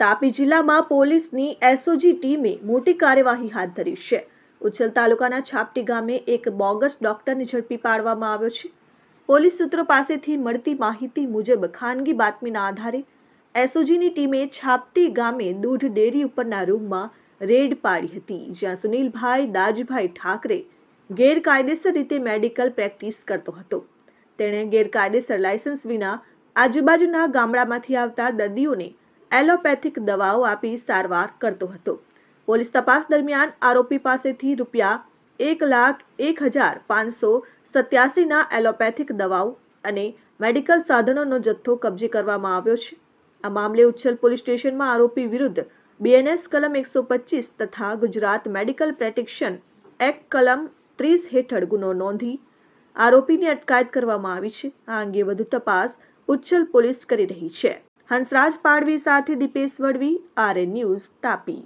તાપી જિલ્લામાં પોલીસની એસઓજી ટીમે મોટી કાર્યવાહી હાથ ધરી છે. ઉછલ તાલુકાના છાપટી ગામે એક બોગસ ડોક્ટરને ઝડપી પાડવામાં આવ્યો છે. પોલીસ સૂત્રો પાસેથી મળતી માહિતી મુજબ ખાનગી બાતમીના આધારે એસઓજીની ટીમે છાપટી ગામે દૂધ ડેરી ઉપરના રૂમમાં રેડ પાડી હતી, જ્યાં સુનિલભાઈ, દાજભાઈ ઠાકરે ગેરકાયદેસર રીતે મેડિકલ પ્રેક્ટિસ કરતો હતો. તેણે ગેરકાયદેસર લાયસન્સ વિના આજુબાજુના ગામડામાંથી આવતા દર્દીઓને એલોપેથિક દવાઓ આપી સારવાર કરતો હતો. પોલીસ તપાસ દરમિયાન આરોપી પાસેથી રૂપિયા એક લાખ એક હજાર પાંચસો સત્યાસીના એલોપેથિક દવાઓ અને મેડિકલ સાધનોનો જથ્થો કબજે કરવામાં આવ્યો છે. આ મામલે ઉચ્છલ પોલીસ સ્ટેશનમાં આરોપી વિરુદ્ધ બીએનએસ કલમ એકસો પચીસ તથા ગુજરાત મેડિકલ પ્રેટિક્શન એક્ટ કલમ ત્રીસ હેઠળ ગુનો નોંધી આરોપીની અટકાયત કરવામાં આવી છે. આ અંગે વધુ તપાસ ઉચ્છલ પોલીસ કરી રહી છે. હંસરાજ પાડવી સાથે દીપેશ વડવી આરએન ન્યૂઝ તાપી.